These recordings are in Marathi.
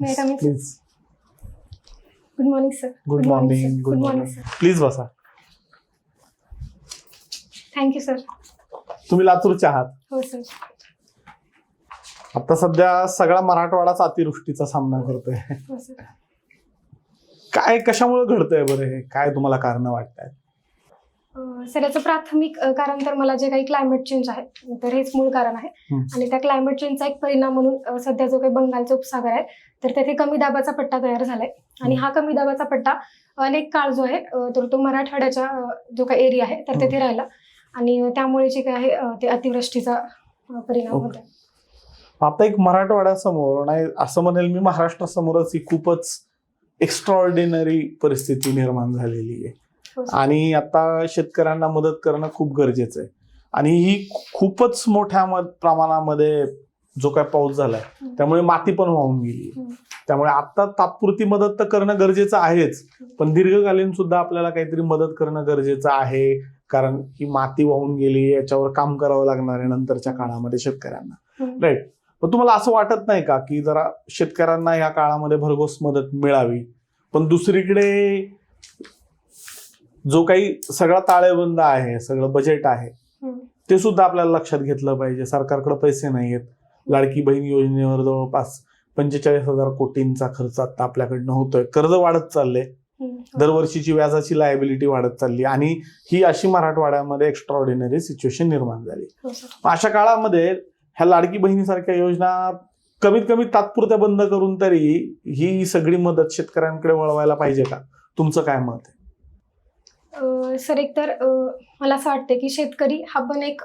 Please good morning sir good morning good morning sir please बसा. थँक्यू सर तुम्ही लातूरचे आहात. हो सर आता सध्या सगळा मराठवाडाच अतिवृष्टीचा सामना करतोय. हो सर काय कशामुळे घडतंय बरं हे? काय तुम्हाला कारण वाटतंय अं, सर याचं प्राथमिक कारण तर मला जे काही क्लायमेट चेंज आहे तर हेच मूळ कारण आहे. आणि त्या क्लायमेट चेंजचा एक परिणाम म्हणून सध्या जो काही बंगालचा उपसागर आहे तर तेथे कमी दाबाचा पट्टा तयार झालाय आणि हा कमी दाबाचा पट्टा अनेक काळ जो आहे तर तो मराठवाड्याच्या जो काही एरिया आहे तर तेथे राहिला आणि त्यामुळे जे काय आहे ते अतिवृष्टीचा परिणाम. होत आता एक मराठवाड्यासमोर नाही असं म्हणेल मी महाराष्ट्रासमोरच ही खूपच एक्स्ट्रॉर्डिनरी परिस्थिती निर्माण झालेली आहे. आणि आता शेतकऱ्यांना मदत करणं खूप गरजेचं आहे. आणि ही खूपच मोठ्या प्रमाणामध्ये जो काय पाऊस झालाय. त्यामुळे माती पण वाहून गेली. त्यामुळे आता तात्पुरती मदत तर करणं गरजेचं आहेच. पण दीर्घकालीन सुद्धा आपल्याला काहीतरी मदत करणं गरजेचं आहे. कारण ही माती वाहून गेली याच्यावर काम करावं लागणार आहे नंतरच्या काळामध्ये शेतकऱ्यांना. राईट पण तुम्हाला असं वाटत नाही का की जरा शेतकऱ्यांना या काळामध्ये भरघोस मदत मिळावी? पण दुसरीकडे जो काही सगळा ताळेबंद आहे सगळं बजेट आहे. ते सुद्धा आपल्याला लक्षात घेतलं पाहिजे. सरकारकडे पैसे नाही आहेत लाडकी बहीण योजनेवर जवळपास पंचेचाळीस हजार कोटींचा खर्च आता आपल्याकडनं होतोय. कर्ज वाढत चाललंय. दरवर्षीची व्याजाची लायबिलिटी वाढत चालली आणि ही अशी मराठवाड्यामध्ये एक्स्ट्रॉर्डिनरी सिच्युएशन निर्माण झाली. हो अशा काळामध्ये ह्या लाडकी बहिणीसारख्या योजना कमीत कमी तात्पुरत्या बंद करून तरी ही सगळी मदत शेतकऱ्यांकडे वळवायला पाहिजे का? तुमचं काय मत आहे? सर एकतर मला असं वाटतं की शेतकरी हा पण एक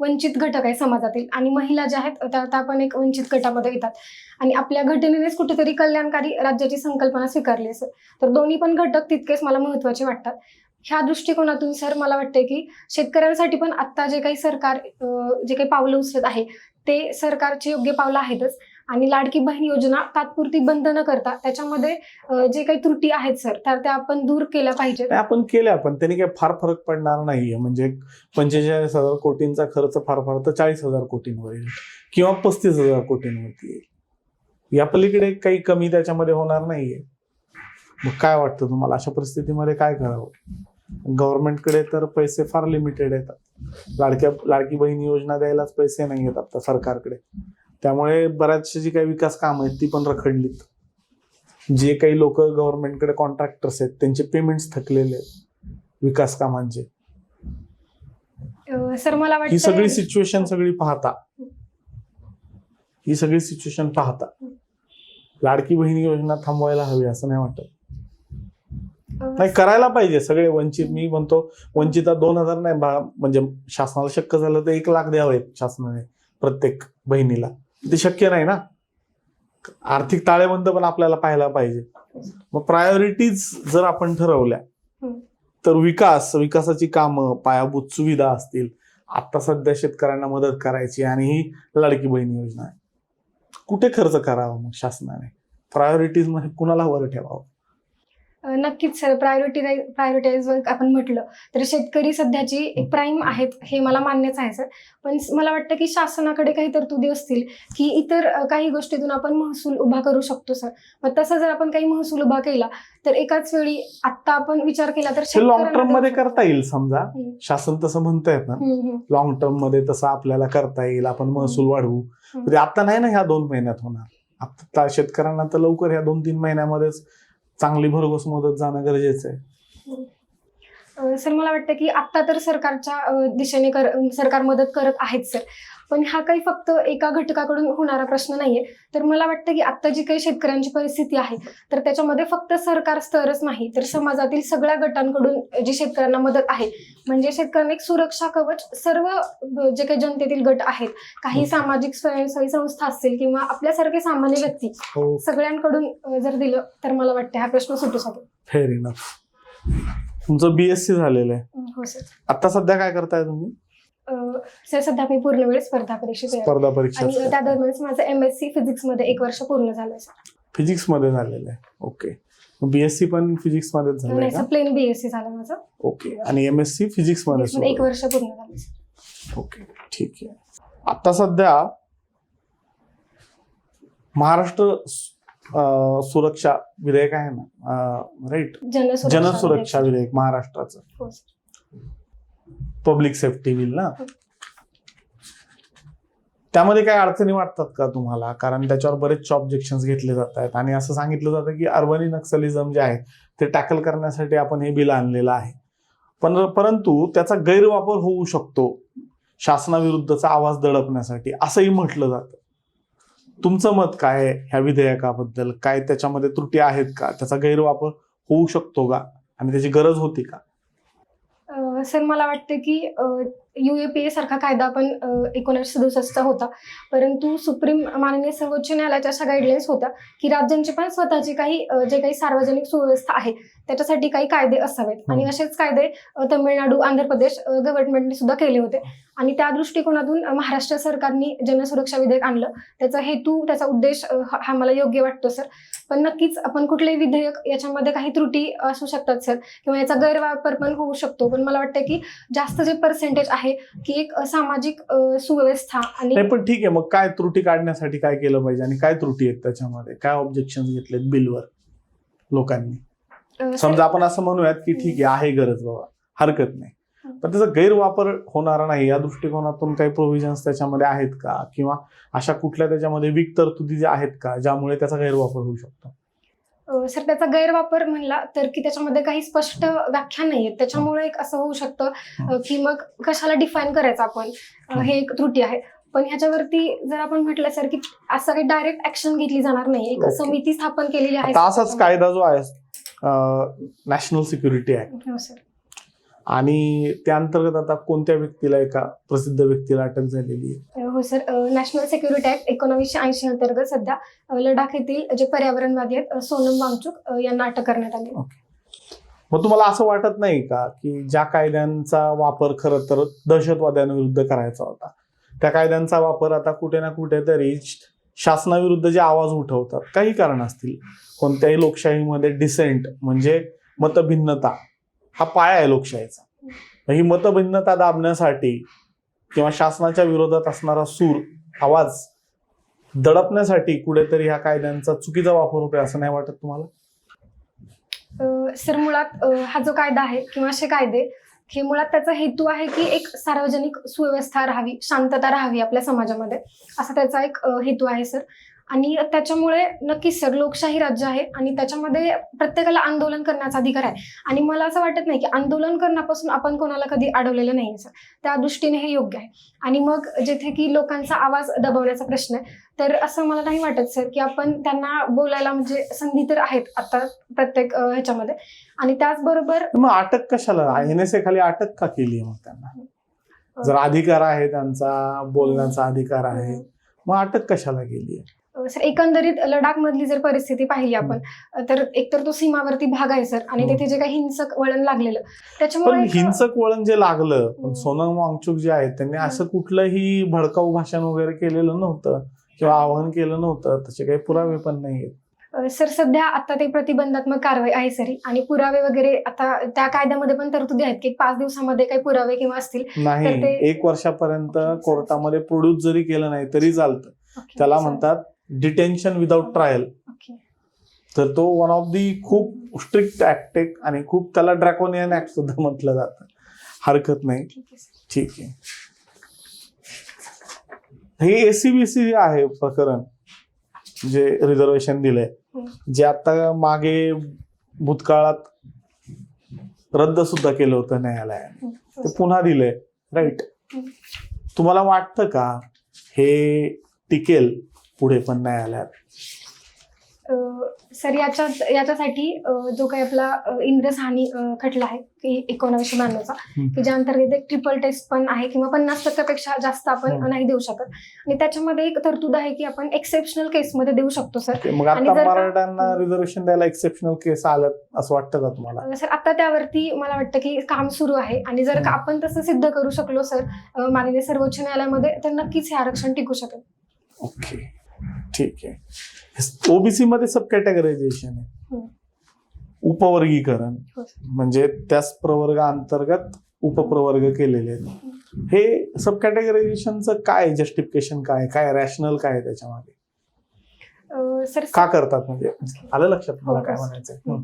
वंचित घटक आहे समाजातील आणि महिला ज्या आहेत त्या त्या पण एक वंचित गटामध्ये येतात. आणि आपल्या घटनेनेच कुठेतरी कल्याणकारी राज्याची संकल्पना स्वीकारली असेल तर दोन्ही पण घटक तितकेच मला महत्त्वाचे वाटतात. ह्या दृष्टिकोनातून सर मला वाटते की शेतकऱ्यांसाठी पण आत्ता जे काही सरकार जे काही पावलं उचलत आहे ते सरकारची योग्य पावलं आहेतच. आणि लाडकी बहीण योजना तात्पुरती बंद न करता त्याच्यामध्ये जे काही त्रुटी आहेत सर तर त्या आपण दूर केल्या पाहिजेत. आपण केल्या पण त्यांनी काही फार फरक पडणार नाहीये. म्हणजे पंचेचाळीस हजार कोटींचा खर्च फार फार तर चाळीस हजार कोटींवर येईल किंवा पस्तीस हजार कोटींवरती येईल. या पलीकडे काही कमी त्याच्यामध्ये होणार नाहीये. मग काय वाटतं तुम्हाला? अशा परिस्थितीमध्ये काय करावं? गव्हर्नमेंटकडे तर पैसे फार लिमिटेड येतात लाडक्या लाडकी बहीण योजना द्यायलाच पैसे नाही येत आता सरकारकडे. त्यामुळे बऱ्याचशी जी काही विकास कामं आहेत ती पण रखडलीत. जे काही लोक गव्हर्नमेंटकडे कॉन्ट्रॅक्टर्स आहेत त्यांचे पेमेंट्स थकलेले आहेत विकास कामांचे. सर मला ही सगळी सिच्युएशन सगळी पाहता. ही सगळी सिच्युएशन पाहता. लाडकी बहीण योजना थांबवायला हवी असं नाही वाटत. नाही करायला पाहिजे सगळे वंचित. मी म्हणतो वंचिता दोन हजार नाही म्हणजे शासनाला शक्य झालं तर एक लाख द्यावेत शासनाने प्रत्येक बहिणीला. ते शक्य नाही ना. आर्थिक ताळेबंद पण आपल्याला पाहायला पाहिजे. मग प्रायोरिटीज जर आपण ठरवल्या. तर विकास विकासाची कामं पायाभूत सुविधा असतील. आता सध्या शेतकऱ्यांना मदत करायची आणि ही लाडकी बहीण योजना आहे. कुठे खर्च करावा मग शासनाने? प्रायोरिटीजमध्ये कुणाला वर ठेवावं? नक्कीच सर प्रायोरिटी प्रायोरिटाईज आपण म्हटलं तर शेतकरी सध्याची एक प्राईम आहेत हे मला मान्यच आहे सर. पण मला वाटतं की शासनाकडे काही तरतुदी असतील की इतर काही गोष्टीतून आपण महसूल उभा करू शकतो सर. मग तसं जर आपण काही महसूल उभा केला तर एकाच वेळी आत्ता आपण विचार केला तर लॉंग टर्ममध्ये. करता येईल समजा. शासन तसं म्हणतायत ना. लॉंग टर्ममध्ये तसं आपल्याला करता येईल आपण महसूल वाढवू. ते आता नाही ना ह्या दोन महिन्यात होणार. आता शेतकऱ्यांना तर लवकर ह्या दोन तीन महिन्यामध्येच चांगली भरघोस मदत जाणं गरजेचं आहे. सर मला वाटतं की आत्ता तर सरकारच्या अ, दिशेने कर सरकार मदत करत आहेच सर. पण हा काही फक्त एका घटकाकडून होणारा प्रश्न नाहीये. तर मला वाटतं की आत्ता जी काही शेतकऱ्यांची परिस्थिती आहे तर त्याच्यामध्ये फक्त सरकार स्तरच नाही तर समाजातील सगळ्या गटांकडून जी शेतकऱ्यांना मदत आहे म्हणजे शेतकऱ्यांना एक सुरक्षा कवच सर्व जे काही जनतेतील गट आहेत काही सामाजिक स्वयंसेवी संस्था असतील किंवा आपल्यासारखे सामान्य व्यक्ती हो. सगळ्यांकडून जर दिलं तर मला वाटतं हा प्रश्न सुटू शकेल. फेअर इनफ तुमचं बीएससी झालेलं आहे. हो सर आता सध्या काय करताय तुम्ही? सर सध्या मी पूर्ण वेळ स्पर्धा परीक्षेत. स्पर्धा परीक्षा आणि त्या दरम्यान माझं एम एस सी फिजिक्समध्ये एक वर्ष पूर्ण झालं सर. फिजिक्समध्ये झालेलं आहे. ओके बीएससी पण फिजिक्स मध्येच झालंय नाही का? सर प्लेन बीएससी झालं माझं. ओके आणि एम एस सी फिजिक्समध्ये मध्ये एक वर्ष पूर्ण झालं. ओके ठीक आहे. आता सध्या महाराष्ट्र स- अं, सुरक्षा विधेयक आहे ना? राईट जनसुरक्षा जनसुरक्षा विधेयक महाराष्ट्राचं. हो सर. पब्लिक सेफ्टी बिल ना. त्यामध्ये काय अडचणी वाटतात का तुम्हाला? कारण त्याच्यावर बरेचसे ऑब्जेक्शन घेतले जात आहेत. आणि असं सांगितलं जातं की अर्बनी नक्सलिझम जे आहे ते टॅकल करण्यासाठी आपण हे बिल आणलेलं आहे. पण परंतु त्याचा गैरवापर होऊ शकतो शासनाविरुद्धचा आवाज दडपण्यासाठी असंही म्हटलं जातं. तुमचं मत काय ह्या विधेयकाबद्दल? काय त्याच्यामध्ये त्रुटी आहेत का? त्याचा गैरवापर होऊ शकतो का? आणि त्याची गरज होती का? सर मला वाटतं की युएपीए सारखा कायदा पण एकोणीसशे सदुसष्टचा होता. परंतु सुप्रीम माननीय सर्वोच्च न्यायालयाच्या अशा गाईडलाईन्स होत्या की राज्यांची पण स्वतःची काही जे काही सार्वजनिक सुव्यवस्था आहे त्याच्यासाठी काही कायदे असावेत. आणि असेच कायदे तमिळनाडू आंध्र प्रदेश गव्हर्नमेंटने सुद्धा केले होते. आणि त्या दृष्टिकोनातून महाराष्ट्र सरकारने जनसुरक्षा विधेयक आणलं. त्याचा हेतू त्याचा उद्देश हा हा मला योग्य वाटतो सर. पण नक्कीच आपण कुठलेही विधेयक याच्यामध्ये काही त्रुटी असू शकतात सर. किंवा याचा गैरवापर पण होऊ शकतो. पण मला वाटतं की जास्त जे पर्सेंटेज आहे की एक सामाजिक सुव्यवस्था आणि पण ठीक आहे मग काय त्रुटी काढण्यासाठी काय केलं पाहिजे आणि काय त्रुटी आहेत त्याच्यामध्ये? काय ऑब्जेक्शन घेतलेत बिलवर लोकांनी? समजा आपण असं म्हणूयात की ठीक आहे आहे गरज बाबा हरकत नाही. पण त्याचा गैरवापर होणार नाही या दृष्टिकोनातून काही प्रोव्हिजन्स त्याच्यामध्ये आहेत का? किंवा अशा कुठल्या त्याच्यामध्ये विक तरतुदी ज्या आहेत का ज्यामुळे त्याचा गैरवापर होऊ शकतो? सर त्याचा गैरवापर म्हणला तर की त्याच्यामध्ये काही स्पष्ट व्याख्या नाहीये त्याच्यामुळे एक असं होऊ शकतं की मग कशाला डिफाईन करायचं आपण? हे. एक त्रुटी आहे. पण ह्याच्यावरती जर आपण म्हटलं सर की असं काही डायरेक्ट ऍक्शन घेतली जाणार नाही. एक. समिती स्थापन केलेली आहे. असाच कायदा जो आहे नॅशनल सिक्युरिटी ऍक्ट आणि त्या अंतर्गत आता कोणत्या व्यक्तीला एका प्रसिद्ध व्यक्तीला अटक झालेली आहे? हो सर. नॅशनल सिक्युरिटी ऍक्ट एकोणीसशे ऐंशी अंतर्गत सध्या लडाख येथील जे पर्यावरणवादी आहेत सोनम वांगचुक यांना अटक करण्यात आली मग तुम्हाला असं वाटत नाही का की ज्या कायद्यांचा वापर खरं तर दहशतवाद्यांविरुद्ध करायचा होता त्या कायद्यांचा वापर आता कुठे ना कुठेतरी शासनाविरुद्ध जे आवाज उठवतात काही कारण असतील. कोणत्याही लोकशाहीमध्ये डिसेंट म्हणजे मतभिन्नता हा पाया आहे लोकशाहीचा. ही मतभिन्नता दाबण्यासाठी किंवा शासनाच्या विरोधात असणारा सूर आवाज दडपण्यासाठी कुठेतरी ह्या कायद्यांचा चुकीचा वापर होतोय असं नाही वाटत तुम्हाला? सर मुळात हा जो कायदा आहे किंवा असे कायदे हे मुळात त्याचा हेतू आहे की एक सार्वजनिक सुव्यवस्था राहावी शांतता राहावी आपल्या समाजामध्ये. असा त्याचा एक हेतू आहे सर. आणि त्याच्यामुळे नक्कीच सर लोकशाही राज्य आहे आणि त्याच्यामध्ये प्रत्येकाला आंदोलन करण्याचा अधिकार आहे. आणि मला असं वाटत नाही की आंदोलन करण्यापासून आपण कोणाला कधी अडवलेलं नाही सर. त्या दृष्टीने हे योग्य आहे. आणि मग जिथे की लोकांचा आवाज दबवण्याचा प्रश्न आहे तर असं मला नाही वाटत सर की आपण त्यांना बोलायला म्हणजे संधी तर आहेत आता प्रत्येक ह्याच्यामध्ये. आणि त्याचबरोबर मग अटक कशाला? एन एस ए खाली अटक का केली मग त्यांना? जर अधिकार आहे त्यांचा बोलण्याचा अधिकार आहे मग अटक कशाला केली? आहे सर एकंदरीत लडाख मधली जर परिस्थिती पाहिली आपण तर एकतर तो सीमावर्ती भाग आहे सर आणि. तिथे जे काही हिंसक वळण लागलेलं त्याच्यामुळे हिंसक वळण जे लागलं. सोनम वांगचुक जे आहेत त्यांनी. असं कुठलंही भडकाऊ भाषण वगैरे केलेलं नव्हतं किंवा आवाहन केलं नव्हतं तसे काही पुरावे पण नाहीयेत सर सध्या आता ते प्रतिबंधात्मक कारवाई आहे सर आणि पुरावे वगैरे आता त्या कायद्यामध्ये पण तरतुदी आहेत की पाच दिवसामध्ये काही पुरावे किंवा असतील नाही एक वर्षापर्यंत. कोर्टामध्ये प्रोड्यूस जरी केलं नाही तरी चालतं त्याला. म्हणतात डिटेन्शन विदाउट ट्रायल. तर तो वन ऑफ दी खूप स्ट्रिक्ट ऍक्ट आणि खूप त्याला ड्रॅकोनियन ऍक्ट सुद्धा म्हटलं जातं हरकत नाही ठीक आहे हे एसीबीसी आहे प्रकरण जे रिझर्वेशन दिलंय हम्म. जे आता मागे भूतकाळात रद्द सुद्धा केलं होतं न्यायालयाने हम्म. ते पुन्हा दिलंय राईट. तुम्हाला वाटतं का हे टिकेल पुढे पण न्यायालयात अ, सर याच्यात याच्यासाठी जो काही आपला अ, इंद्रसानी अ, खटला आहे की एकोणावीसशे ब्याण्णवचा. की ज्या अंतर्गत एक ट्रिपल टेस्ट पण आहे किंवा पन्नास टक्क्यापेक्षा जास्त आपण हम्म. नाही देऊ शकत. आणि त्याच्यामध्ये एक तरतूद आहे की आपण एक्सेप्शनल केसमध्ये देऊ शकतो सर. मग आता मराठ्यांना रिझर्वेशन द्यायला एक्सेप्शनल केस आलं असं वाटतं का तुम्हाला? सर आता त्यावरती मला वाटतं की काम सुरू आहे. आणि जर. आपण तसं सिद्ध करू शकलो सर माननीय सर्वोच्च न्यायालयामध्ये तर नक्कीच हे आरक्षण टिकू शकेल. ओके. ठीक आहे. ओबीसी मध्ये सब कॅटेगरायझेशन आहे. हम्म. उपवर्गीकरण हो. म्हणजे त्याच प्रवर्ग अंतर्गत उपप्रवर्ग केलेले आहेत. हे सब कॅटेगरायझेशनचं काय जस्टिफिकेशन काय काय रॅशनल काय सर का करतात म्हणजे? आलं लक्षात? मला हो, काय हो. म्हणायचंय? हं.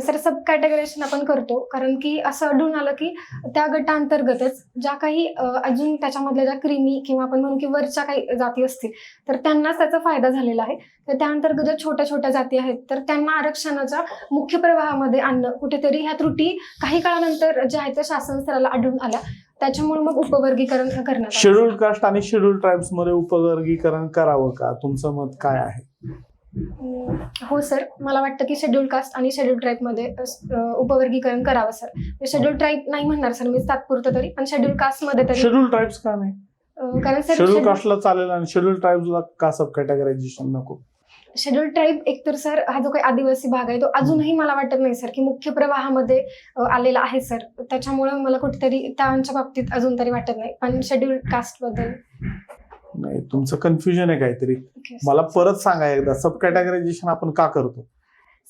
सर सब कॅटेगरायझेशन आपण करतो. कारण की असं आढळून आलं की त्या गटांतर्गतच ज्या काही अजून त्याच्यामधल्या ज्या क्रिमी किंवा आपण म्हणू की वरच्या काही जाती असतील तर त्यांनाच त्याचा फायदा झालेला आहे. तर त्या अंतर्गत ज्या छोट्या छोट्या जाती आहेत तर त्यांना आरक्षणाच्या मुख्य प्रवाहामध्ये आणणं कुठेतरी ह्या त्रुटी काही काळानंतर ज्या आहेत त्या शासन स्तराला आढळून आल्या. त्याच्यामुळे मग उपवर्गीकरण करणार शेड्यूल कास्ट आणि शेड्यूल ट्राईब्समध्ये उपवर्गीकरण करावं का? तुमचं मत काय आहे? हो सर मला वाटतं की शेड्यूल कास्ट आणि शेड्यूल ट्राईबमध्ये उपवर्गीकरण करावं सर शेड्यूल ट्राईब नाही म्हणणार सर मी तात्पुरतं तरी. पण शेड्यूल कास्टमध्ये तरी शेड्यूल्ड ट्राईब्स का नाही? कारण सर शेड्यूल कास्टला चालेल आणि शेड्यूल ट्राईब्सला का सब कॅटेगरायझेशन नको. शेड्यूल ट्राईब एकतर सर हा जो काही आदिवासी भाग आहे तो अजूनही मला वाटत नाही सर की मुख्य प्रवाहामध्ये आलेला आहे सर त्याच्यामुळे मला कुठेतरी त्यांच्या बाबतीत अजून तरी वाटत नाही. पण शेड्यूल कास्टबद्दल नाही तुमचं कन्फ्युजन आहे काहीतरी. मला परत सांगा एकदा सब कॅटेगरायझेशन आपण का करतो?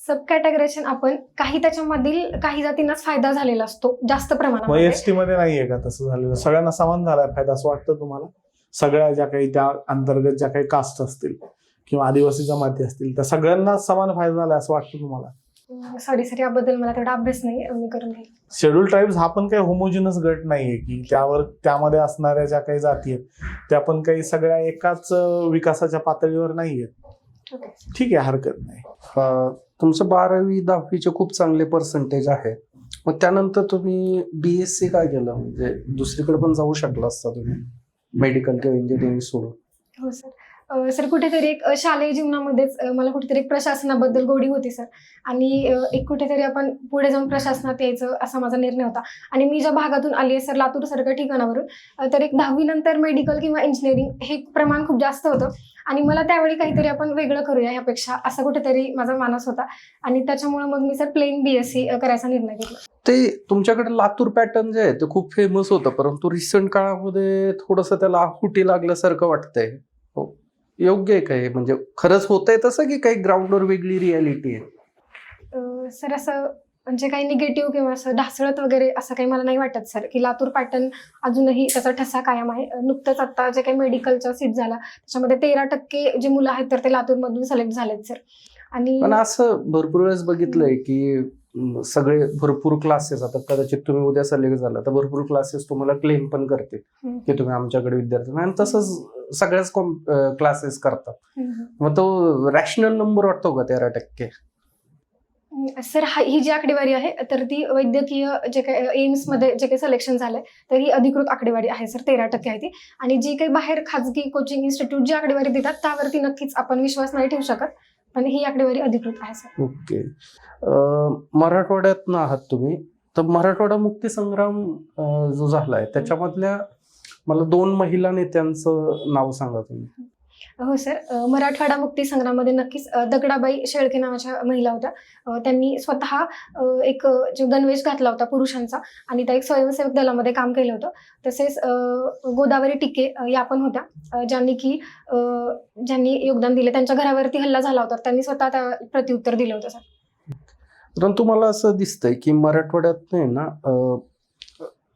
सब कॅटेगरायझेशन आपण काही त्याच्यामधील काही जातींनाच फायदा झालेला असतो जास्त प्रमाणामध्ये. एस टी मध्ये नाहीये का तसं झालेलं? सगळ्यांना समान झालाय फायदा असं वाटतं तुम्हाला? सगळ्या ज्या काही त्या अंतर्गत ज्या काही कास्ट असतील किंवा आदिवासी जमाती असतील त्या सगळ्यांना समान फायदा झालाय असं वाटतं तुम्हाला? सॉरी सर याबद्दल मला तेवढा अभ्यास नाही मी करून घेईल. शेड्यूल ट्राईब्स हा पण काही होमोजिनस गट नाहीये की त्यावर त्यामध्ये असणाऱ्या ज्या काही जाती आहेत त्या पण काही सगळ्या एकाच विकासाच्या पातळीवर नाहीयेत ओके ठीक आहे हरकत नाही. अ, तुमचं बारावी दहावीचे खूप चांगले पर्सेंटेज आहे मग त्यानंतर तुम्ही बी एस सी काय केलं? म्हणजे दुसरीकडे पण जाऊ शकला असता तुम्ही? मेडिकल किंवा इंजिनिअरिंग सोडून. हो सर सर कुठेतरी एक शालेय जीवनामध्येच मला कुठेतरी एक प्रशासनाबद्दल गोडी होती सर. आणि एक कुठेतरी आपण पुढे जाऊन प्रशासनात यायचं असा माझा निर्णय होता. आणि मी ज्या भागातून आली आहे सर लातूर सारख्या ठिकाणावरून तर एक दहावी नंतर मेडिकल किंवा इंजिनिअरिंग हे प्रमाण खूप जास्त होतं. आणि मला त्यावेळी काहीतरी आपण वेगळं करूया यापेक्षा असा कुठेतरी माझा मानस होता. आणि त्याच्यामुळे मग मी sir plain B S C करायचा निर्णय घेतला. ते तुमच्याकडे लातूर पॅटर्न जे आहे ते खूप फेमस होतं. परंतु रिसेंट काळामध्ये थोडंसं त्याला आहुटी लागल्यासारखं वाटतंय. योग्य आहे काय? म्हणजे खरंच होतंय तसं की काही ग्राउंडवर वेगळी रियालिटी आहे? अ, सर असं म्हणजे काही निगेटिव्ह किंवा असं ढासळत वगैरे असं काही मला नाही वाटत सर. की लातूर पॅटर्न अजूनही त्याचा ठसा कायम आहे. अ, नुकतंच आता जे काही मेडिकलचा सीट झाला त्याच्यामध्ये तेरा टक्के जे मुलं आहेत तर ते लातूरमधून सिलेक्ट झालेत सर. आणि पण असं भरपूर वेळेस बघितलंय की सगळे भरपूर क्लासेस आता कदाचित तुम्ही उद्या सिलेक्ट झाला तर भरपूर क्लासेस तुम्हाला क्लेम पण करतील की तुम्ही आमच्याकडे विद्यार्थी. आणि तसंच सगळ्याच क्लासेस करतात. मग तो रॅशनल नंबर वाटतो का तेरा टक्के? सर हा ही जी आकडेवारी आहे तर ती वैद्यकीय जे काही एम्समध्ये जे काही सिलेक्शन झालंय तर ही अधिकृत आकडेवारी आहे सर तेरा टक्के आहे ती. आणि जी काही बाहेर खाजगी कोचिंग इन्स्टिट्यूट जी आकडेवारी देतात त्यावरती नक्कीच आपण विश्वास नाही ठेवू शकत. पण ही आकडेवारी अधिकृत आहे सर. ओके. मराठवाड्यात ना आहात तुम्ही. तर मराठवाडा मुक्ती संग्राम जो झालाय त्याच्यामधल्या मला दोन महिला नेत्यांचं नाव सांगा तुम्ही. हो सर. मराठवाडा मुक्ती संग्रामध्ये नक्कीच दगडाबाई शेळके नावाच्या महिला होत्या. त्यांनी स्वतः एक जो गणवेश घातला होता पुरुषांचा आणि त्या एक स्वयंसेवक दलामध्ये काम केलं होतं. तसेच गोदावरी टिके या पण होत्या ज्यांनी की ज्यांनी योगदान दिले. त्यांच्या घरावरती हल्ला झाला होता. त्यांनी स्वतः त्या प्रत्युत्तर दिलं होतं सर. परंतु मला असं दिसतंय की मराठवाड्यात नाही ना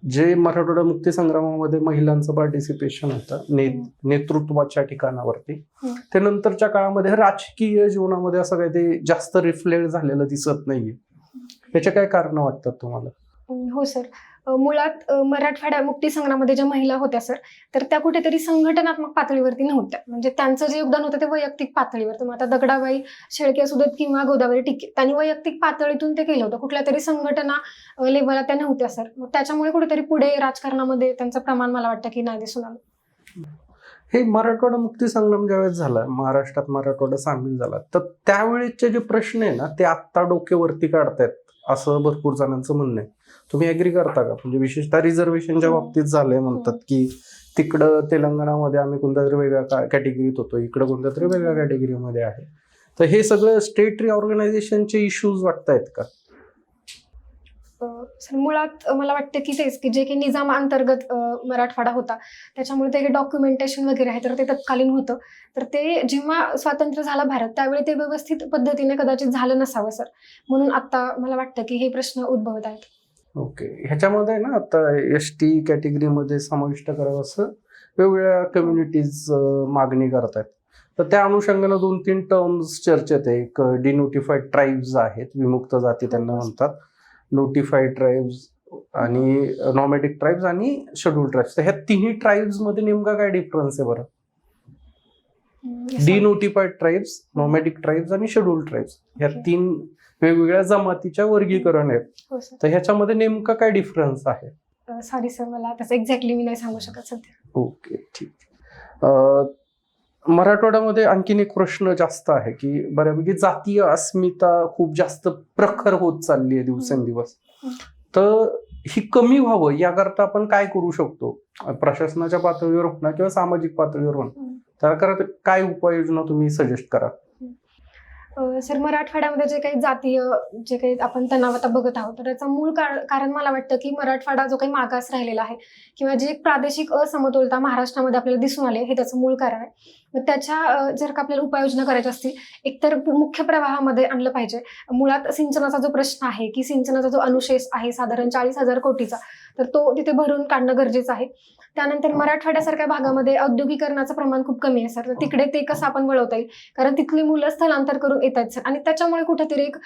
जे मराठवाडा मुक्ती संग्रामामध्ये महिलांचं पार्टिसिपेशन होतं ने नेतृत्वाच्या ठिकाणावरती. ते नंतरच्या काळामध्ये राजकीय जीवनामध्ये असं काही ते जास्त रिफ्लेक्ट झालेलं दिसत नाहीये. याचे काय कारण वाटतात तुम्हाला? हो सर. मुळात मराठवाडा मुक्ती ज्या महिला होत्या सर तर त्या कुठेतरी संघटनात्मक पातळीवरती नव्हत्या. म्हणजे त्यांचं जे योगदान होतं ते वैयक्तिक पातळीवर मग आता दगडाबाई शेळके सुदत किंवा गोदावरी टिके त्यांनी वैयक्तिक पातळीतून ते केलं होतं. कुठल्या तरी संघटना लेवलला त्या नव्हत्या सर. मग त्याच्यामुळे कुठेतरी पुढे राजकारणामध्ये त्यांचं प्रमाण मला वाटतं की नाही दिसून आलं. हे मराठवाडा मुक्ती संग्राम ज्यावेळेस झाला महाराष्ट्रात मराठवाडा सामील झाला तर त्यावेळेचे जे प्रश्न आहे ना ते आत्ता डोकेवरती काढतायत असं भरपूर जणांचं म्हणणं आहे. तुम्ही ऍग्री करता का? म्हणजे विशेषतः रिझर्वेशनच्या हो. बाबतीत झालंय म्हणतात की तिकडं तेलंगणामध्ये आम्ही कोणत्या तरी वेगळ्या कॅटेगरीत होतो. इकडं कोणत्या तरी वेगळ्या कॅटेगरीमध्ये आहे. तर हे सगळं स्टेट रिऑर्गनायझेशनचे इश्यूज वाटतायत का? सर मुळात मला वाटतं की तेच की जे काही निजाम अंतर्गत मराठवाडा होता त्याच्यामुळे ते डॉक्युमेंटेशन वगैरे आहे तर ते तत्कालीन होतं. तर ते जेव्हा स्वातंत्र्य झाला भारत त्यावेळी ते व्यवस्थित पद्धतीने कदाचित झालं नसावं सर. म्हणून आता मला वाटतं की हे प्रश्न उद्भवत आहेत. ओके. ह्याच्यामध्ये ना आता एस टी कॅटेगरीमध्ये समाविष्ट करावं असं वेगवेगळ्या कम्युनिटीज मागणी करतात तर त्या अनुषंगानं दोन तीन टर्म्स चर्चेत आहे. एक डिनोटिफाईड ट्राईब्स आहेत. विमुक्त जाती त्यांना म्हणतात. नोटिफाईड ट्राईब्स आणि नॉमॅटिक ट्राईब्स आणि शेड्यूल ट्राईब्स तर ह्या तिन्ही ट्राईब्समध्ये नेमका काय डिफरन्स आहे बरं? डिनोटिफाईड ट्राईब्स नॉमॅटिक ट्राईब्स आणि शेड्यूल ट्राईब्स ह्या. तीन वेगवेगळ्या जमातीच्या वर्गीकरण आहेत. हो तर ह्याच्यामध्ये नेमका काय डिफरन्स आहे? सॉरी सर मला त्याचं एक्झॅक्टली मी नाही सांगू शकत सध्या. ओके ठीक. मराठवाड्यामध्ये आणखीन एक प्रश्न जास्त आहे की बऱ्यापैकी जातीय अस्मिता खूप जास्त प्रखर होत चालली आहे दिवसेंदिवस. तर ही कमी व्हावं याकरता आपण काय करू शकतो? प्रशासनाच्या पातळीवर म्हणा किंवा सामाजिक पातळीवर म्हणा. त्याकरता काय उपाययोजना तुम्ही सजेस्ट करा सर मराठवाड्यामध्ये जे काही जातीय जे काही आपण तणाव आता बघत आहोत तर त्याचं मूळ कारण मला वाटतं की मराठवाडा जो काही मागास राहिलेला आहे किंवा जे एक प्रादेशिक असमतोलता महाराष्ट्रामध्ये आपल्याला दिसून आले हे त्याचं मूळ कारण आहे. मग त्याच्या जर का आपल्याला उपाययोजना करायच्या असतील एकतर मुख्य प्रवाहामध्ये आणलं पाहिजे. मुळात सिंचनाचा जो प्रश्न आहे की सिंचनाचा जो अनुशेष आहे साधारण चाळीस हजार कोटीचा तर तो तिथे भरून काढणं गरजेचं आहे. त्यानंतर मराठवाड्यासारख्या भागामध्ये औद्योगिकरणाचं प्रमाण खूप कमी आहे सर. तर तिकडे ते कसं आपण वळवता येईल? कारण तिथली मुलं स्थलांतर करून येत आहेत सर. आणि त्याच्यामुळे कुठेतरी एक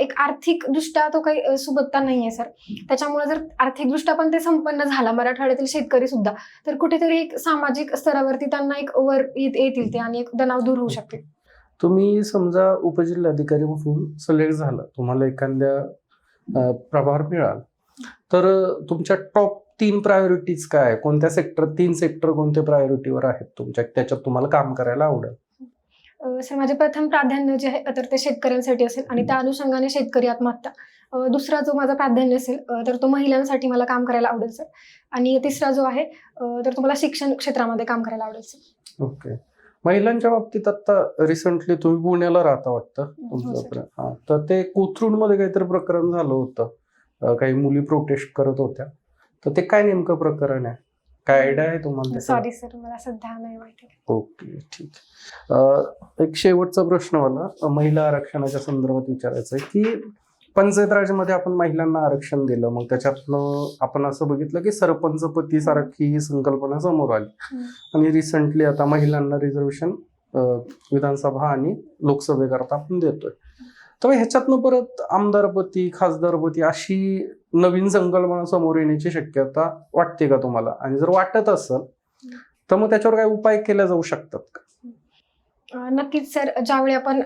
एक आर्थिकदृष्ट्या तो काही सुबत्ता नाही आहे सर. त्याच्यामुळे जर आर्थिकदृष्ट्या पण ते संपन्न झाला मराठवाड्यातील शेतकरी सुद्धा तर कुठेतरी एक सामाजिक स्तरावरती त्यांना एक वर येत येतील ते आणि एक तणाव दूर होऊ शकते तुम्ही समजा उपजिल्हाधिकारी म्हणून सिलेक्ट झाला तुम्हाला एखाद्या प्रभार मिळाला तर तुमच्या टॉप तीन प्रायोरिटीज काय? कोणत्या सेक्टर तीन सेक्टर कोणत्या प्रायोरिटीवर आहेत तुमच्या? त्याच्यात तुम्हाला काम करायला आवडेल. सर माझे प्रथम प्राधान्य जे आहे तर ते शेतकऱ्यांसाठी असेल आणि त्या अनुषंगाने शेतकरी आत्महत्या. दुसरा जो माझा प्राधान्य असेल तर तो महिलांसाठी मला काम करायला आवडेल सर. आणि तिसरा जो आहे तर तुम्हाला शिक्षण क्षेत्रामध्ये काम करायला आवडेल सर. ओके महिलांच्या बाबतीत आता रिसेंटली तुम्ही पुण्याला राहता वाटतं हो, तुमचं हा तर ते कोथरूडमध्ये काहीतरी प्रकरण झालं होतं. काही मुली प्रोटेस्ट करत होत्या. तर ते काय नेमकं प्रकरण आहे? काय आयडिया आहे तुम्हाला? सॉरी सर मला सध्या नाही माहिती. ओके ठीक. एक शेवटचा प्रश्न मला महिला आरक्षणाच्या संदर्भात विचारायचा आहे की पंचायत राजमध्ये आपण महिलांना आरक्षण दिलं मग त्याच्यातनं आपण असं बघितलं की सरपंच पती सारखी ही संकल्पना समोर आली. आणि रिसेंटली आता महिलांना रिझर्वेशन विधानसभा आणि लोकसभेकरता आपण देतोय. तर ह्याच्यातनं परत आमदारपती खासदारपती अशी नवीन संकल्पना समोर येण्याची शक्यता वाटते का तुम्हाला? आणि जर वाटत असेल तर मग त्याच्यावर काय उपाय केले जाऊ शकतात का? नक्कीच सर ज्यावेळी आपण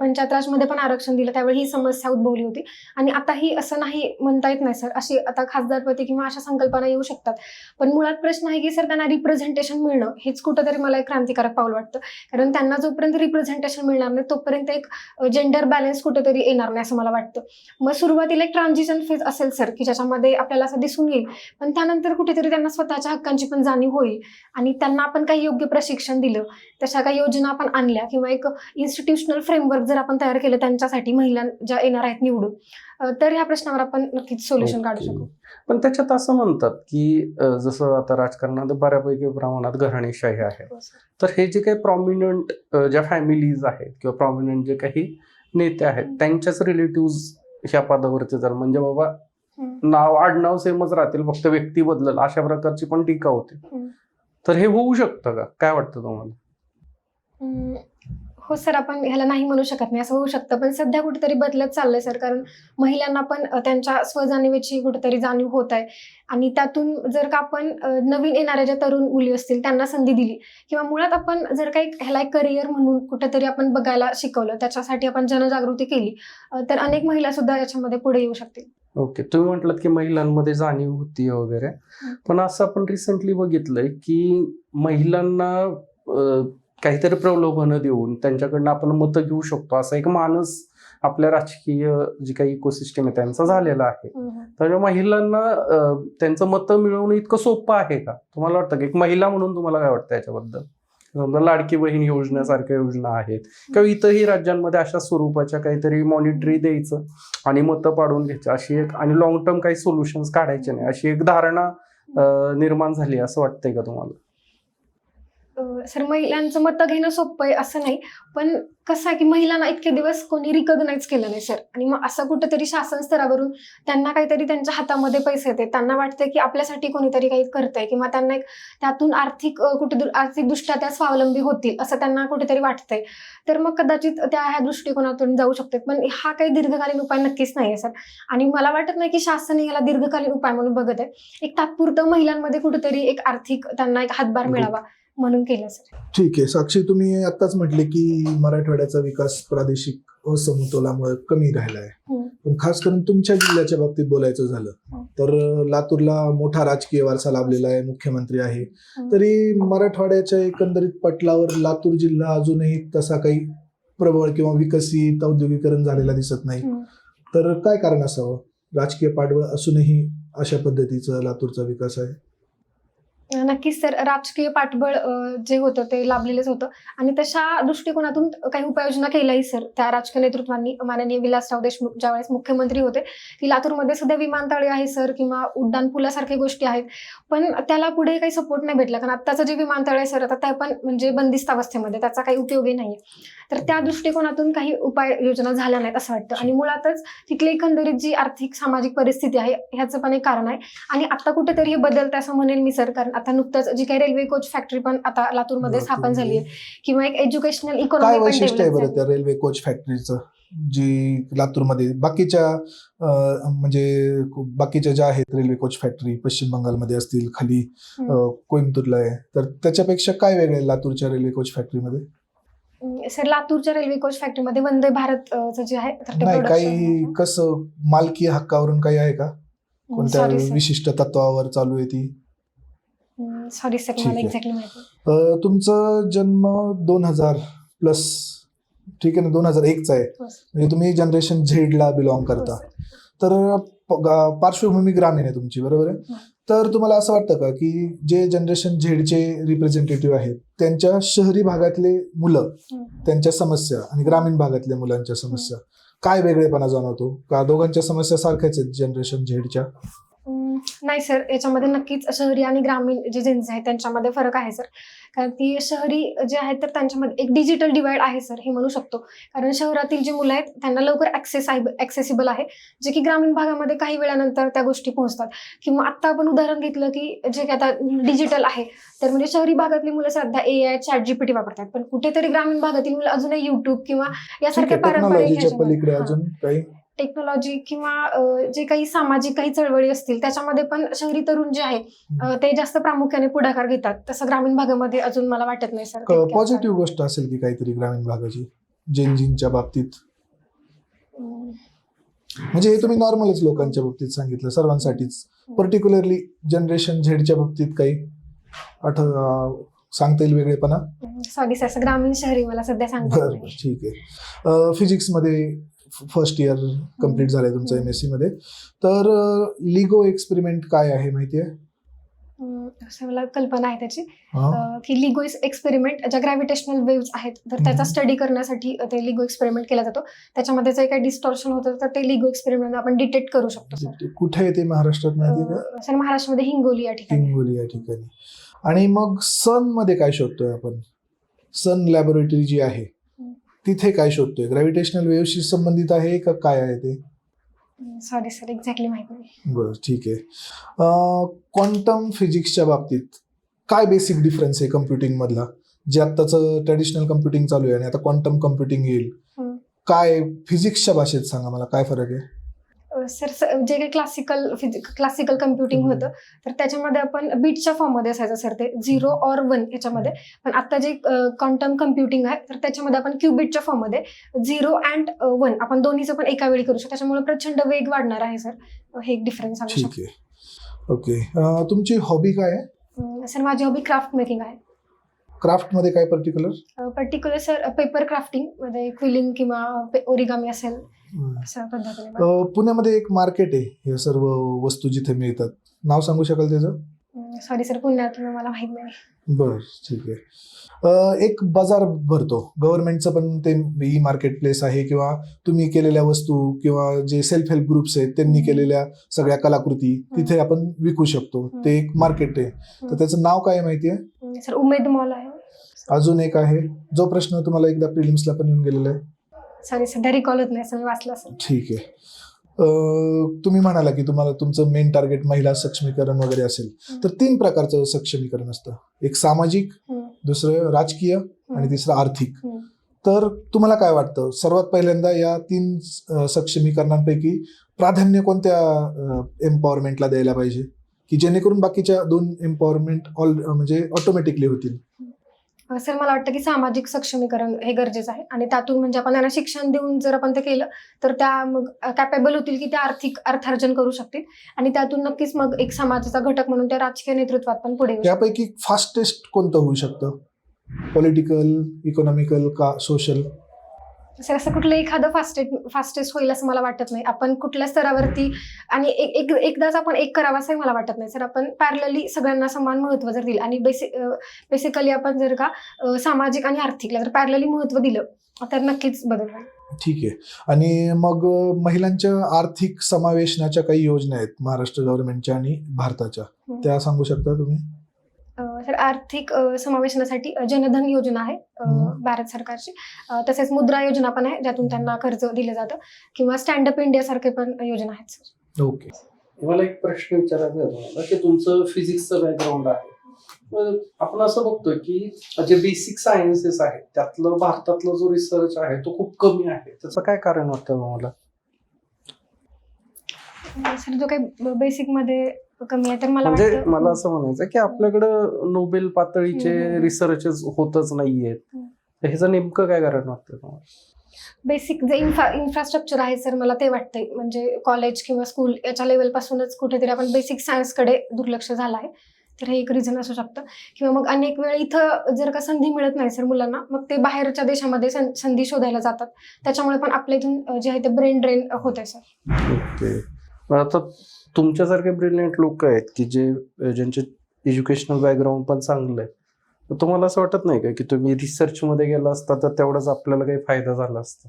पंचायतराजमध्ये पण आरक्षण दिलं त्यावेळी ही समस्या उद्भवली होती. आणि आता ही असं नाही म्हणता येत नाही सर. अशी आता खासदारपती किंवा अशा संकल्पना येऊ शकतात. पण मुळात प्रश्न आहे की सर त्यांना रिप्रेझेंटेशन मिळणं हेच कुठंतरी मला एक क्रांतिकारक पाऊल वाटतं. कारण त्यांना जोपर्यंत रिप्रेझेंटेशन मिळणार नाही तोपर्यंत एक जेंडर बॅलन्स कुठेतरी येणार नाही असं मला वाटतं. मग सुरुवातीला एक ट्रान्झिशन फेज असेल सर की ज्याच्यामध्ये आपल्याला असं दिसून येईल. पण त्यानंतर कुठेतरी त्यांना स्वतःच्या हक्कांची पण जाणीव होईल. आणि त्यांना आपण काही योग्य प्रशिक्षण दिलं तशा काही योजना आपण आणल्या किंवा एक इन्स्टिट्यूशनल फ्रेमवर्क जर आपण तयार केलं त्यांच्यासाठी महिला ज्या येणार आहेत निवडून तर ह्या प्रश्नावर आपण नक्कीच सोल्युशन काढू शकू. पण त्याच्यात असं म्हणतात की जसं आता राजकारणात बऱ्यापैकी प्रमाणात घराणेशाही आहे हो. तर हे जे काही प्रॉमिनंट ज्या फॅमिलीज आहेत किंवा प्रॉमिनंट जे काही नेते आहेत त्यांच्याच रिलेटिव्ह ह्या पदावरती जाल. म्हणजे बाबा. नाव आडनाव सेमच राहतील फक्त व्यक्ती बदलल. अशा प्रकारची पण टीका होते. तर हे होऊ शकतं का? काय वाटतं तुम्हाला? हो सर आपण ह्याला नाही म्हणू शकत नाही असं होऊ शकतं. पण सध्या कुठेतरी बदलत चाललंय सर कारण महिलांना पण त्यांच्या स्वजाणीवेची कुठेतरी जाणीव होत आहे आणि त्यातून जर का आपण नवीन येणाऱ्या ज्या तरुण मुली असतील त्यांना संधी दिली. किंवा मुळात आपण जर काही ह्याला एक करिअर म्हणून कुठेतरी आपण बघायला शिकवलं त्याच्यासाठी आपण जनजागृती केली तर अनेक महिला सुद्धा याच्यामध्ये पुढे येऊ शकतील. ओके तुम्ही म्हटलात की महिलांमध्ये जाणीव होती वगैरे. पण असं आपण रिसेंटली बघितलंय की महिलांना काहीतरी प्रलोभनं देऊन त्यांच्याकडनं आपण मतं घेऊ शकतो. असा एक मानस आपल्या राजकीय जी काही इकोसिस्टम आहे त्यांचा झालेला आहे. तर महिलांना त्यांचं मतं मिळवणं इतकं सोपं आहे का? तुम्हाला वाटतं की? एक महिला म्हणून तुम्हाला काय वाटतं याच्याबद्दल? समजा लाडकी बहीण योजनेसारख्या योजना आहेत. किंवा इतरही राज्यांमध्ये अशा स्वरूपाच्या काहीतरी मॉनिटरी द्यायचं आणि मतं पाडून घ्यायचं. अशी एक आणि लॉंग टर्म काही सोल्युशन्स काढायचे नाही. अशी एक धारणा निर्माण झाली असं वाटतंय का तुम्हाला? सर महिलांचं मतं घेणं सोपं आहे असं नाही. पण कसं आहे की महिलांना इतके दिवस कोणी रिकॉग्नाइज केलं नाही सर. आणि मग असं कुठेतरी शासन स्तरावरून त्यांना काहीतरी त्यांच्या हातामध्ये पैसे येते त्यांना वाटतं की आपल्यासाठी कोणीतरी काही करतंय किंवा त्यांना एक त्यातून आर्थिक कुठे आर्थिकदृष्ट्या त्या स्वावलंबी होतील असं त्यांना कुठेतरी वाटतंय. तर मग कदाचित त्या ह्या दृष्टिकोनातून जाऊ शकतात पण हा काही दीर्घकालीन उपाय नक्कीच नाही आहे सर. आणि मला वाटत नाही की शासन याला दीर्घकालीन उपाय म्हणून बघत आहे. एक तात्पुरतं महिलांमध्ये कुठेतरी एक आर्थिक त्यांना एक हातभार मिळावा. म्हणून केलं सर ठीक आहे साक्षी तुम्ही आताच म्हटले की मराठवाड्याचा विकास प्रादेशिक असमतोलामुळे कमी राहिला आहे हम्म. पण खास करून तुमच्या जिल्ह्याच्या बाबतीत बोलायचं झालं हम्म. तर लातूरला मोठा राजकीय वारसा लाभलेला आहे मुख्यमंत्री आहे हम्म. तरी मराठवाड्याच्या एकंदरीत पटलावर लातूर जिल्हा अजूनही तसा काही प्रबळ किंवा विकसित औद्योगिकरण झालेला दिसत नाही हम्म. तर काय कारण असावं राजकीय पाठबळ असूनही अशा पद्धतीचा लातूरचा विकास आहे नक्कीच सर राजकीय पाठबळ जे होतं ते लाभलेलंच होतं. आणि तशा दृष्टिकोनातून काही उपाययोजना केल्याही सर त्या राजकीय नेतृत्वांनी माननीय विलासराव देशमुख ज्यावेळेस मुख्यमंत्री होते की लातूरमध्ये सध्या विमानतळे आहे सर किंवा उड्डाण पुलासारख्या गोष्टी आहेत. पण त्याला पुढे काही सपोर्ट नाही भेटला. कारण आत्ताचं जे विमानतळ आहे सर आता ते पण म्हणजे बंदिस्त अवस्थेमध्ये त्याचा काही उपयोगही नाही तर त्या दृष्टिकोनातून काही उपाययोजना झाल्या नाहीत असं वाटतं. आणि मुळातच तिथली एकंदरीत जी आर्थिक सामाजिक परिस्थिती आहे ह्याचं पण एक कारण आहे. आणि आता कुठेतरी हे बदलतं असं म्हणेल मी सर. कारण आता नुकतंच जी काही रेल्वे कोच फॅक्टरी पण आता लातूरमध्ये स्थापन झाली आहे. किंवा एक एज्युकेशनल काय इकॉनॉमी वैशिष्ट्य आहे बरं त्या रेल्वे कोच फॅक्टरीचं जी लातूरमध्ये? बाकीच्या म्हणजे बाकीच्या ज्या आहेत रेल्वे कोच फॅक्टरी पश्चिम बंगालमध्ये असतील खाली कोइंबतूरला आहे. तर त्याच्यापेक्षा काय वेगळं आहे लातूरच्या रेल्वे कोच फॅक्टरीमध्ये सर लातूरच्या रेल्वे कोच फॅक्टरीमध्ये वंदे भारत जे आहे नाही काही. कसं मालकी हक्कावरून काही आहे का? कोणत्या विशिष्ट तत्वावर चालू आहे ती? सॉरी सर मला. एक्झॅक्टली माहिती तुमचं जन्म दोन हजार प्लस ठीक आहे ना दोन हजार एकचा आहे हो. म्हणजे तुम्ही जनरेशन झेडला बिलॉंग करता. तर पार्श्वभूमी ग्रामीण आहे तुमची बरोबर आहे हं. तर तुम्हाला असं वाटतं का की जे जनरेशन झेडचे रिप्रेझेंटेटिव्ह आहेत त्यांच्या शहरी भागातले मुलं हं. त्यांच्या समस्या आणि ग्रामीण भागातल्या मुलांच्या समस्या काय वेगळेपणा जाणवतो का दोघांच्या समस्या सारख्याच आहेत जनरेशन झेडच्या नाही सर याच्यामध्ये नक्कीच शहरी आणि ग्रामीण जे जेन्स आहेत त्यांच्यामध्ये फरक आहे सर. कारण ती शहरी जे आहेत तर त्यांच्यामध्ये एक डिजिटल डिवाइड आहे सर हे म्हणू शकतो. कारण शहरातील जे मुलं आहेत त्यांना लवकर ऍक्सेस ऍक्सेसिबल आहे. जे की ग्रामीण भागामध्ये काही वेळानंतर त्या गोष्टी पोहोचतात. किंवा आत्ता आपण उदाहरण घेतलं की जे काही आता डिजिटल आहे तर म्हणजे शहरी भागातली मुलं सध्या ए आय चॅट जीपीटी वापरतात. पण कुठेतरी ग्रामीण भागातील मुलं अजूनही युट्यूब किंवा यासारख्या पारंपरिक टेक्नॉलॉजी किंवा जे काही सामाजिक काही चळवळी असतील त्याच्यामध्ये पण शहरी तरुण जे आहे ते जास्त प्रामुख्याने पुढाकार घेतात. तसं ग्रामीण भागामध्ये अजून मला वाटत नाही सर. पॉझिटिव्ह गोष्ट असेल की काहीतरी ग्रामीण भागाची जेनजींच्या बाबतीत? म्हणजे हे तुम्ही नॉर्मलच लोकांच्या बाबतीत सांगितलं सर्वांसाठीच. पर्टिक्युलरली जनरेशन झेडच्या बाबतीत काही आठ सांगता येईल वेगळेपणा? सॉरी सर ग्रामीण शहरी मला सध्या सांगता. ठीक आहे. फिजिक्समध्ये फर्स्ट इयर कंप्लीट झालंय तुमचं एम एस सी मध्ये. तर लिगो एक्सपेरिमेंट काय आहे माहितीये अं, असं मला कल्पना आहे त्याची. हा? अं, की लिगो एक्सपेरिमेंट ज्या ग्रॅव्हिटेशनल वेव्स आहेत तर त्याचा हम्म. स्टडी करण्यासाठी ते लिगो एक्सपेरिमेंट केला जातो. त्याच्यामध्ये जे काही डिस्टॉर्शन होतं तर ते लिगो एक्सपेरिमेंट आपण डिटेक्ट करू शकतो. सर कुठे येते महाराष्ट्रात माहिती का? अं, सर महाराष्ट्रामध्ये हिंगोली या ठिकाणी. हिंगोली या ठिकाणी. आणि मग सनमध्ये काय शोधतोय आपण? सन लॅबोरेटरी जी आहे. तिथे काय शोधतोय? ग्रॅव्हिटेशनल वेव्हशी संबंधित आहे का काय आहे ते? सॉरी सर एक्झॅक्टली माहिती नाही. बरं ठीक आहे. क्वांटम फिजिक्सच्या बाबतीत काय बेसिक डिफरन्स आहे कम्प्युटिंग मधला? जे आत्ताचं ट्रॅडिशनल कम्प्युटिंग चालू आहे आणि आता क्वांटम कम्प्युटिंग येईल. हम्म. काय फिजिक्सच्या भाषेत सांगा मला काय फरक आहे? सर जे काही क्लासिकल क्लासिकल कम्प्युटिंग. होतं तर त्याच्यामध्ये आपण बीटच्या फॉर्ममध्ये असायचं सर ते झिरो ऑर वन याच्यामध्ये. पण आता जे क्वांटम कम्प्युटिंग आहे तर त्याच्यामध्ये आपण क्युबिटच्या फॉर्ममध्ये झिरो अँड वन आपण दोन्हीचं पण एका वेळी करू शकतो. त्याच्यामुळे प्रचंड वेग वाढणार आहे सर. हे एक डिफरन्स सांगू आहे. ओके. तुमची हॉबी काय आहे? सर माझी हॉबी क्राफ्ट मेकिंग आहे. क्राफ्टमध्ये काय पर्टिक्युलर पर्टिक्युलर सर पेपर क्राफ्टिंगमध्ये क्विलिंग किंवा ओरिगामी असेल. अशा पद्धतीने अ, पुण्यामध्ये एक मार्केट आहे हे सर्व वस्तू जिथे मिळतात. नाव सांगू शकाल त्याचं? सॉरी सर पुण्यात मला माहीत नाही. बर ठीक आहे. अ, एक बाजार भरतो. गव्हर्नमेंटचं पण ते ई मार्केट प्लेस आहे किंवा तुम्ही केलेल्या वस्तू किंवा जे सेल्फ हेल्प ग्रुप्स आहेत त्यांनी केलेल्या सगळ्या कलाकृती तिथे आपण विकू शकतो. ते एक मार्केट आहे. तर त्याचं नाव काय माहिती आहे? सर उमेद मॉल आहे. अजून एक आहे. जो प्रश्न तुम्हाला एकदा प्रिलिम्सला पण येऊन गेलेला आहे. सॉरी सध्या रिकॉल होत नाही असं मी वाचलं असेल. ठीक आहे. अं, तुम्ही म्हणाला की तुम्हाला तुमचं मेन टार्गेट महिला सक्षमीकरण वगैरे असेल. तर तीन प्रकारचं सक्षमीकरण असतं. एक सामाजिक हम्म. दुसरं राजकीय आणि तिसरं आर्थिक. हम्म. तर तुम्हाला काय वाटतं? सर्वात पहिल्यांदा या तीन अं, सक्षमीकरणांपैकी प्राधान्य कोणत्या एम्पॉवरमेंटला द्यायला पाहिजे? की जेणेकरून बाकीच्या दोन एम्पॉवरमेंट ऑल म्हणजे ऑटोमॅटिकली होतील. सर मला वाटतं की सामाजिक सक्षमीकरण हे गरजेचं आहे. आणि त्यातून म्हणजे आपण त्यांना शिक्षण देऊन जर आपण ते केलं तर त्या मग कॅपेबल होतील की त्या आर्थिक अर्थार्जन करू शकतील. आणि त्यातून नक्कीच मग एक समाजाचा घटक म्हणून त्या राजकीय नेतृत्वात पण पुढे यापैकी फास्टेस्ट कोणतं होऊ शकतं? पॉलिटिकल इकॉनॉमिकल का सोशल सर असं कुठलं एखादं फास्टेस्ट फास्टेस्ट होईल असं मला वाटत नाही. आपण कुठल्या स्तरावरती आणि एक एक एकदाच आपण एक करावं असंही मला वाटत नाही. सर आपण पॅरलली सगळ्यांना समान महत्त्व जर दिलं आणि बेसिक बेसिकली आपण जर का सामाजिक आणि आर्थिकला जर पॅरलली महत्त्व दिलं तर नक्कीच बदल होईल. ठीक आहे. आणि मग महिलांच्या आर्थिक समावेशनाच्या काही योजना आहेत महाराष्ट्र गव्हर्नमेंटच्या आणि भारताच्या. त्या सांगू शकता तुम्ही? तर आर्थिक समावेशनासाठी जनधन योजना आहे. भारत सरकारची. तसेच मुद्रा योजना पण आहे ज्यातून त्यांना कर्ज दिलं जातं किंवा स्टँडअप इंडिया सारखे पण योजना आहेत सर. ओके. मला एक प्रश्न विचारायचा की तुमचं फिजिक्सचं बॅकग्राऊंड आहे. आपण असं बघतोय की जे बेसिक सायन्सेस आहेत त्यातलं भारतातला जो रिसर्च आहे तो खूप कमी आहे. त्याचं काय कारण वाटतं तुम्हाला? सर जो काही बेसिकमध्ये कमी आहे तर मला म्हणजे वाटतं- मला असं म्हणायचं की आपल्याकडं नोबेल पातळीचे हम्म. रिसर्चेस होतच नाहीयेत. हम्म. तर ह्याचं नेमकं काय कारण वाटतं तुम्हाला? बेसिक जे इन्फ्रा इन्फ्रास्ट्रक्चर आहे सर मला ते वाटतंय. म्हणजे कॉलेज किंवा स्कूल याच्या लेवलपासूनच कुठेतरी आपण बेसिक सायन्सकडे दुर्लक्ष झालं आहे तर हे एक रिझन असू शकतं. किंवा मग अनेक वेळ इथं जर का संधी मिळत नाही सर मुलांना मग ते बाहेरच्या देशामध्ये सं- संधी शोधायला जातात. त्याच्यामुळे पण आपल्या इथून अं, जे आहे ते ब्रेन ड्रेन होत आहे सर. ओके. आता तुमच्यासारखे ब्रिलियंट लोक आहेत की जे ज्यांचे एज्युकेशनल बॅकग्राऊंड पण चांगलं आहे. तर तुम्हाला असं वाटत नाही का की तुम्ही रिसर्च मध्ये गेला असता तर तेवढाच आपल्याला काही फायदा झाला असता?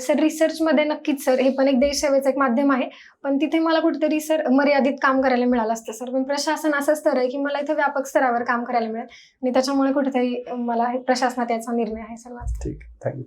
सर रिसर्चमध्ये नक्कीच सर. हे पण एक देशसेवेचं एक माध्यम आहे. पण तिथे मला कुठेतरी सर मर्यादित काम करायला मिळालं असतं सर. पण प्रशासन असं स्तर आहे की मला इथं व्यापक स्तरावर काम करायला मिळेल. आणि त्याच्यामुळे कुठेतरी मला हे प्रशासनात याचा निर्णय आहे सर ठीक थँक्यू